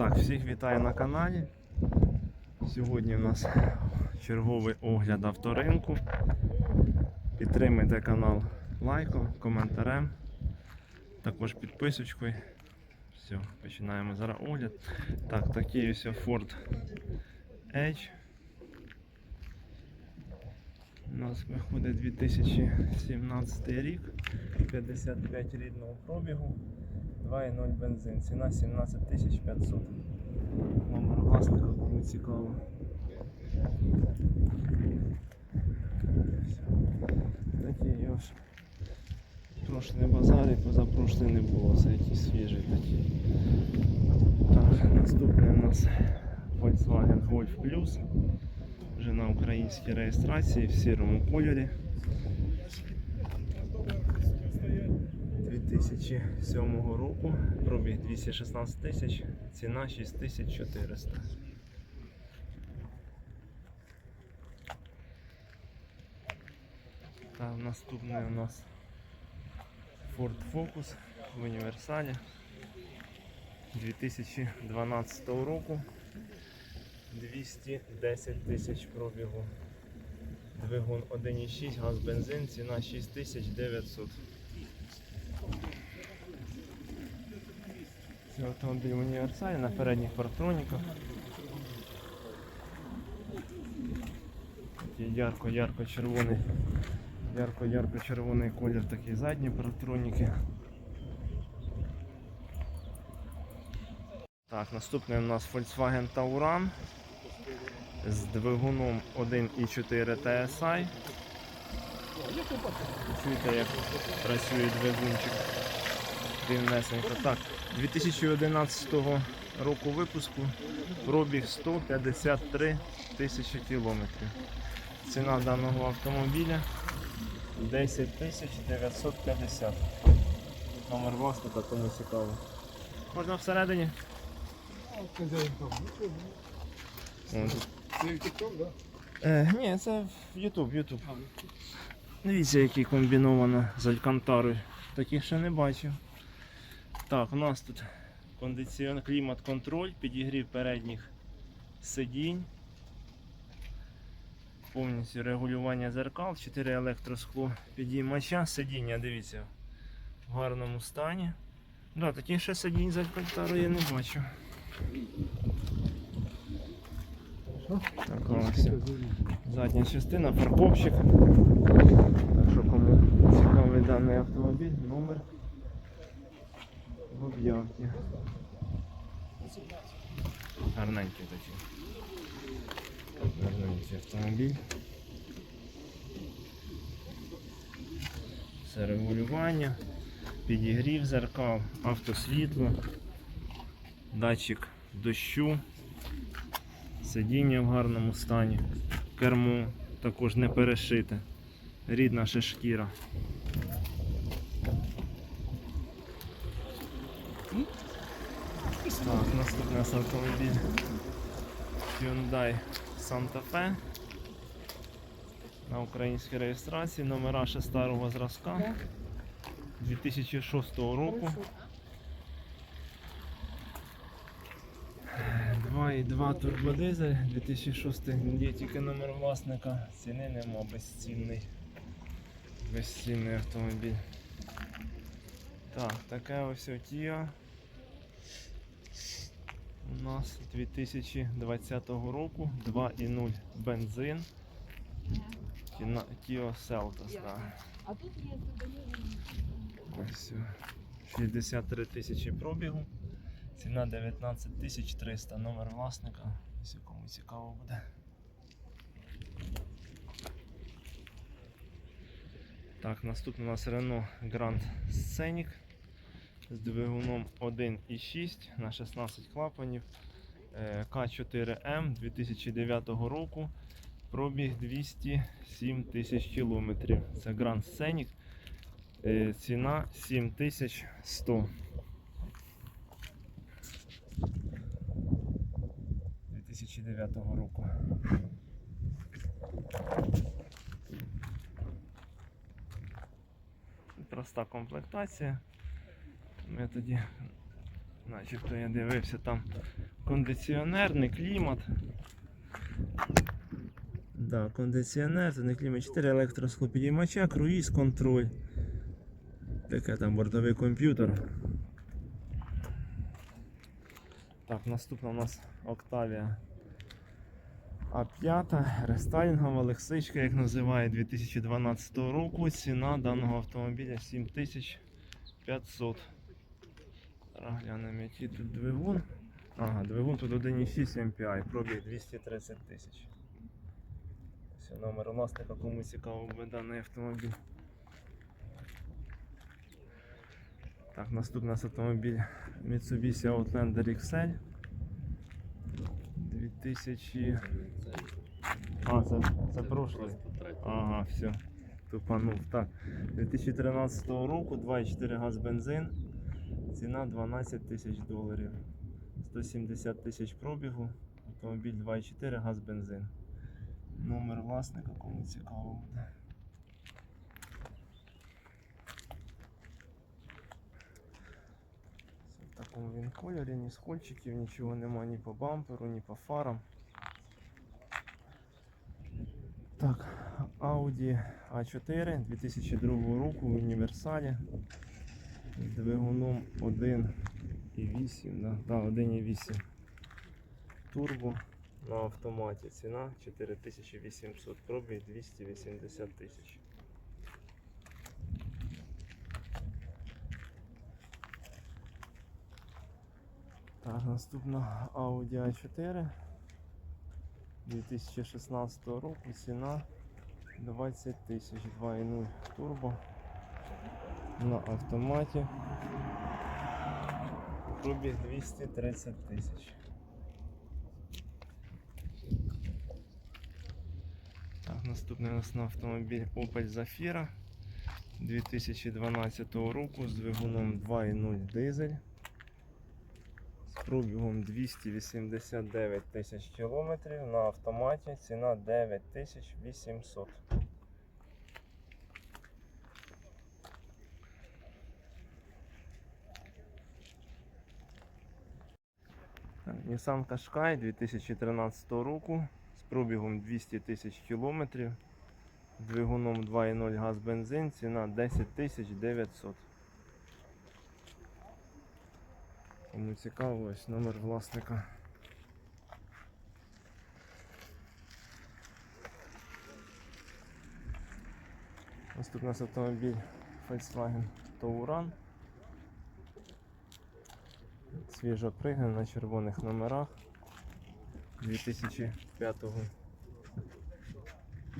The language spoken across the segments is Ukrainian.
Так, всіх вітаю на каналі. Сьогодні у нас черговий огляд авторинку. Підтримуйте канал лайком, коментарем, також підписочкою. Все, починаємо зараз огляд. Так, такий ось Ford Edge. У нас виходить 2017 рік, 55 рідного пробігу, 2,0 бензин, ціна 17 500. Номер власника, кому цікаво. Такі ось. Прошлий базар і позапрошлий не було, це якісь свіжі такі. Так, наступний у нас Volkswagen Golf Plus. Вже на українській реєстрації в сірому кольорі. 2007 року, пробіг 216 тисяч, ціна 6400. Так, наступний у нас Ford Focus в універсалі 2012 року. 210 тисяч пробігу. Двигун 1,6, газ бензин, ціна 6900. Це автомобіль універсалі на передніх партроніках. Ярко-ярко червоний. Ярко-ярко червоний колір, такий задні партроніки. Так, наступний у нас Volkswagen Tauran з двигуном 1.4 TSI. Чуєте, як працює двигунчик. Дивнесенько. Так, 2011 року випуску пробіг 153 тисячі кілометрів. Ціна даного автомобіля 10 тисяч 950. Номер власника, кому цікаво. Можна всередині? Це да? Е, ні, це в YouTube, YouTube. Дивіться, який комбіновано з Алькантарою. Таких ще не бачив. Так, у нас тут кондиціон, клімат-контроль, підігрів передніх сидінь. Повністю регулювання зеркал, 4 електроскло підіймача, сидіння, дивіться, в гарному стані. Да, таких ще сидінь з Алькантарою я не бачив. Так, ось. Задня частина, парковщик. Так що кому цікавий даний автомобіль, номер в об'явці. Гарненький такий. Гарненький автомобіль. Все регулювання, підігрів зеркал, автосвітло, датчик дощу. Сидіння в гарному стані, кермо також не перешите, рідна ще шкіра. Так, наступний у нас автомобіль Hyundai Santa Fe на українській реєстрації, номера ще старого зразка 2006 року. 2,2 турбодизель 2006 є тільки номер власника, ціни нема, безцінний. Безцінний автомобіль. Так, таке ось Тіа. У нас 2020 року 2,0 бензин. Тіо Селтос. А тут є Ось 63 тисячі пробігу. Ціна 19 тисяч 300. Номер власника. Ось кому цікаво буде. Так, наступний у нас Renault Grand Scenic з двигуном 1,6 на 16 клапанів. Е, К4М 2009 року. Пробіг 207 тисяч кілометрів. Це Grand Scenic. Е, Ціна 7100. 2009 року. Проста комплектація. Ми тоді, начебто я дивився, там кондиціонер, не клімат. Да, кондиціонер, це не клімат, 4 електросхлопідіймача, круїз, контроль. Таке там бортовий комп'ютер. Так, наступна у нас Octavia А5, рестайлінгова лексичка, як називає 2012 року. Ціна даного автомобіля 7500. Зараз глянемо, який тут двигун. Ага, двигун тут 1,6 MPI, пробіг 230 тисяч. Ось номер власника, кому цікаво буде даний автомобіль. Так, наступний нас автомобіль Mitsubishi Outlander XL. 2000. А, це, це прошлий. Ага, все. Тупанув. Так. 2013 року 2,4 газ бензин. Ціна 12 тисяч доларів. 170 тисяч пробігу. Автомобіль 2,4 газ бензин. Номер власника, кому цікаво буде. В такому він кольорі, ні скольчиків, нічого нема ні по бамперу, ні по фарам. Так, Audi A4 2002 року в універсалі з двигуном 1,8, да? Да, 1,8 турбо на автоматі. Ціна 4800, пробіг 280 тисяч. Так, наступна Audi A4 2016 року ціна 20 тисяч 2.0 турбо на автоматі. Пробіг 230 тисяч. Так, наступний у нас на автомобіль Opel Zafira 2012 року з двигуном 2.0 дизель. З пробігом 289 тисяч кілометрів на автоматі. Ціна 9800. Nissan Qashqai 2013 року з пробігом 200 тисяч кілометрів, двигуном 2.0 газ бензин, ціна 10 тисяч 900. Кому цікаво, ось номер власника. Наступний у нас автомобіль Volkswagen Touran. Свіжо пригнаний на червоних номерах 2005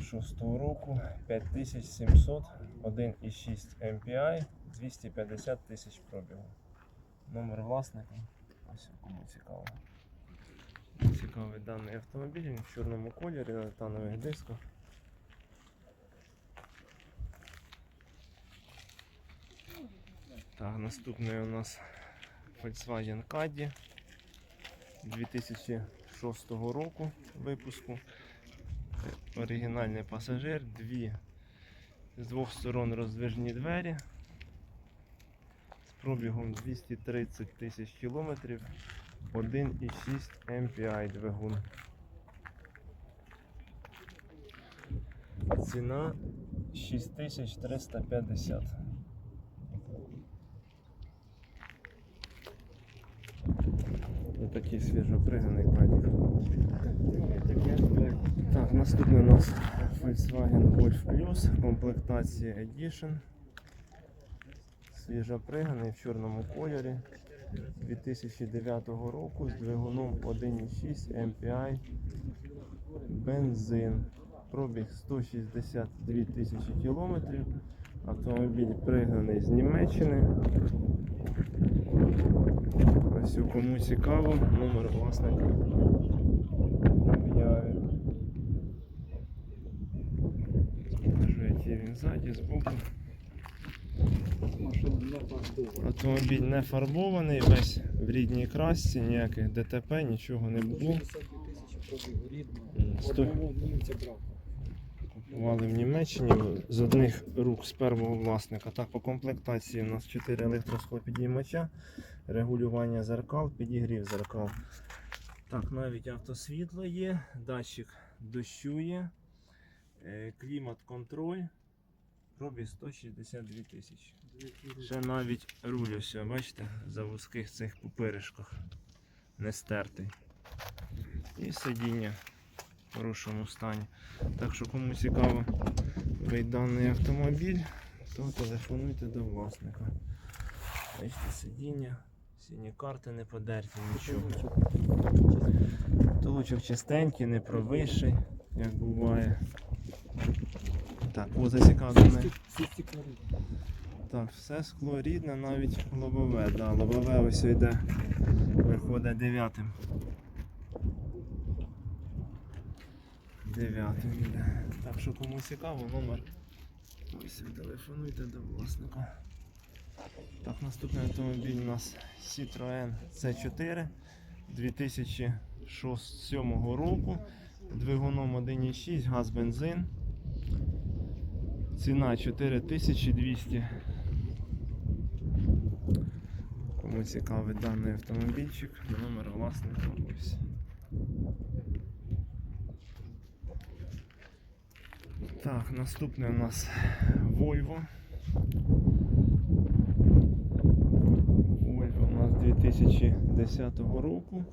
6 року 5700 1,6 MPI 250 тисяч пробігу. Номер власника. Ось кому цікаво. Цікавий даний автомобіль, він в чорному кольорі на титанових дисках. Так, наступний у нас Volkswagen Caddy 2006 року випуску. Оригінальний пасажир, дві з двох сторон роздвижні двері з пробігом 230 тисяч кілометрів, 1,6 MPI двигун. Ціна 6350. Ось такий свіжопригнаний кадік. Так, наступний у нас Volkswagen Golf Plus, комплектація Edition. Свіжопригнаний в чорному кольорі 2009 року з двигуном 1,6 MPI бензин. Пробіг 162 тисячі кілометрів. Автомобіль пригнаний з Німеччини. Ось у кому цікаво, номер власника. Покажу, він ззаді, збоку. Автомобіль не фарбований, весь в рідній красці, ніяких ДТП, нічого не було. 62 тисячі пробігу рідно. Сто- Одного німця брав. Купували в Німеччині з одних рук з першого власника. Так, по комплектації у нас 4 електросхопідіймача, регулювання зеркал, підігрів зеркал. Так, навіть автосвітло є, датчик дощу є, е, клімат-контроль, пробіг 162 тисячі. Ще навіть руль ось, бачите, за вузьких цих пупиришках не стертий. І сидіння в хорошому стані. Так що кому цікаво даний автомобіль, то телефонуйте до власника. Бачите, сидіння, сіні карти не подерті, нічого. Толочок чистенький, не провисший, як буває. Так, о, рідне. Так, все скло рідне, навіть лобове, да, лобове ось йде, виходить дев'ятим. Дев'ятим йде. Так що кому цікаво, номер. Ось телефонуйте до власника. Так, наступний автомобіль у нас Citroen C4 2007 року. Двигуном 1.6, газ бензин. Ціна 4200. Кому цікавий даний автомобільчик, номер власника ось. Так, наступний у нас Volvo. Volvo у нас 2010 року.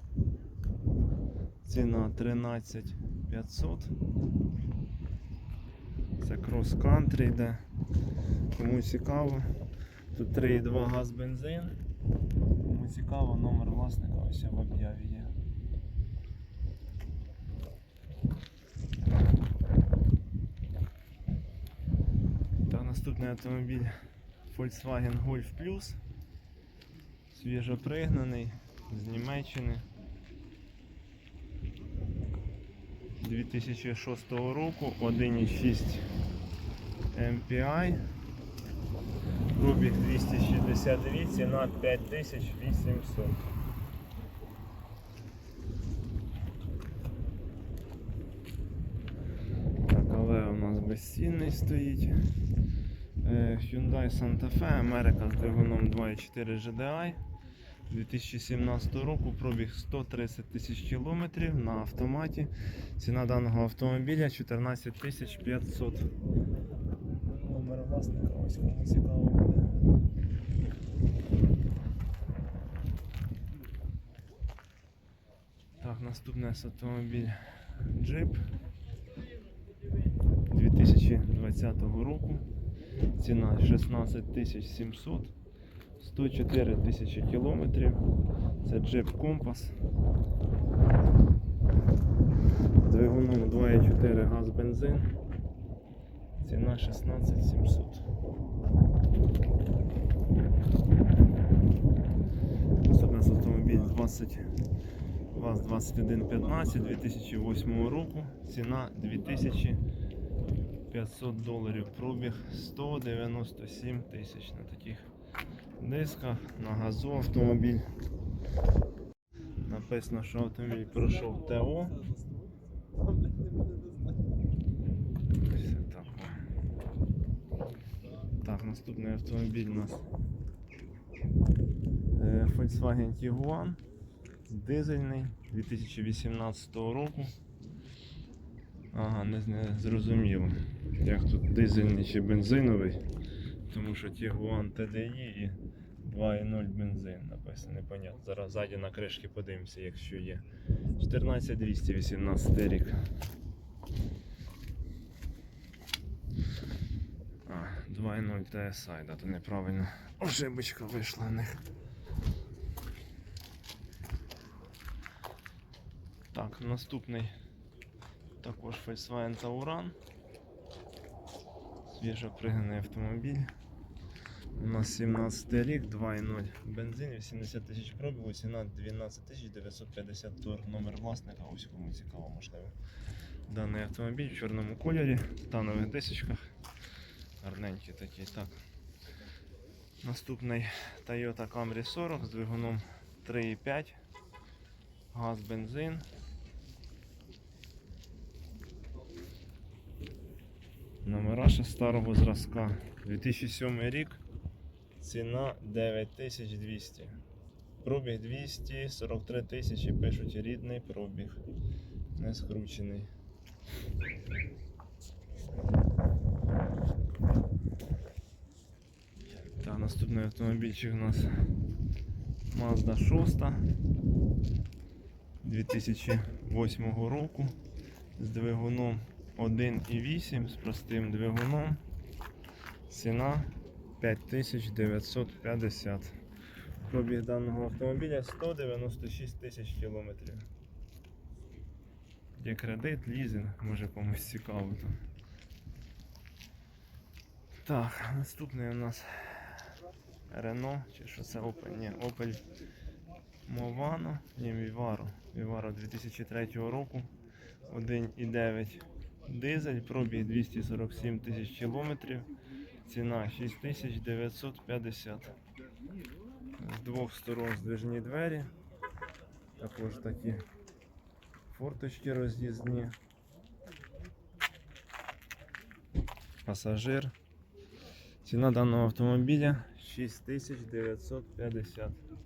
Ціна 13500. Це крос-кантри йде. Кому цікаво. Тут 3,2 газ бензин. Кому цікаво, номер власника ось в об'яві є. Та наступний автомобіль Volkswagen Golf Plus. Свіжопригнаний з Німеччини. 2006 року 1,6 MPI. Пробіг 262, ціна 5800. Так, але у нас безцінний стоїть. Е, Hyundai Santa Fe, Америка з двигуном 2.4 GDI. 2017 року пробіг 130 тисяч кілометрів на автоматі. Ціна даного автомобіля 14 тисяч 500. Номер власника, ось кому цікаво буде. Так, наступний автомобіль Jeep 2020 року. Ціна 16 тисяч 700. 104 тисячі кілометрів. Це Compass. З Двигуном 2,4 газ бензин. Ціна 16 700. Наступний у нас автомобіль 20 ВАЗ-2115 2008 року. Ціна 2500 доларів. Пробіг 197 тисяч на таких дисках, на газу автомобіль. Написано, що автомобіль пройшов ТО. Так. Так, наступний автомобіль у нас е, Volkswagen Tiguan дизельний 2018 року. Ага, не, не зрозуміло, як тут дизельний чи бензиновий, тому що Tiguan TDI і 2.0 бензин написано, непонятно. Зараз ззаді на кришки подивимося, якщо є. 14218 рік. А, 2.0 TSI, да, то неправильно. Ошибочка вийшла в них. Так, наступний також Volkswagen Tauran. Свіжо пригнаний автомобіль. У нас 17 рік, 2.0 бензин, 80 тисяч пробігу, ціна 12 тисяч 950 тур. Номер власника, ось кому цікаво, можливо. Даний автомобіль в чорному кольорі, титанових дисочках. Гарненький такий. Так. Наступний Toyota Camry 40 з двигуном 3.5. Газ, бензин. Номера ще старого зразка. 2007 рік. Ціна 9200. Пробіг 243 тисячі, пишуть рідний пробіг. Не скручений. Так, наступний автомобільчик у нас Mazda 6 2008 року з двигуном 1,8 з простим двигуном. Ціна 5950. Пробіг даного автомобіля 196 тисяч кілометрів. Є кредит, лізинг, може комусь цікаво там. Так, наступний у нас Renault, чи що це Opel? Ні, Opel Movano, ні, Vivaro. Vivaro 2003 року. 1,9 дизель, пробіг 247 тисяч кілометрів. Ціна 6950. З двох сторон здвижні двері. Також такі форточки роз'їзні. Пасажир. Ціна даного автомобіля 6950. Можливо, комусь цікаво.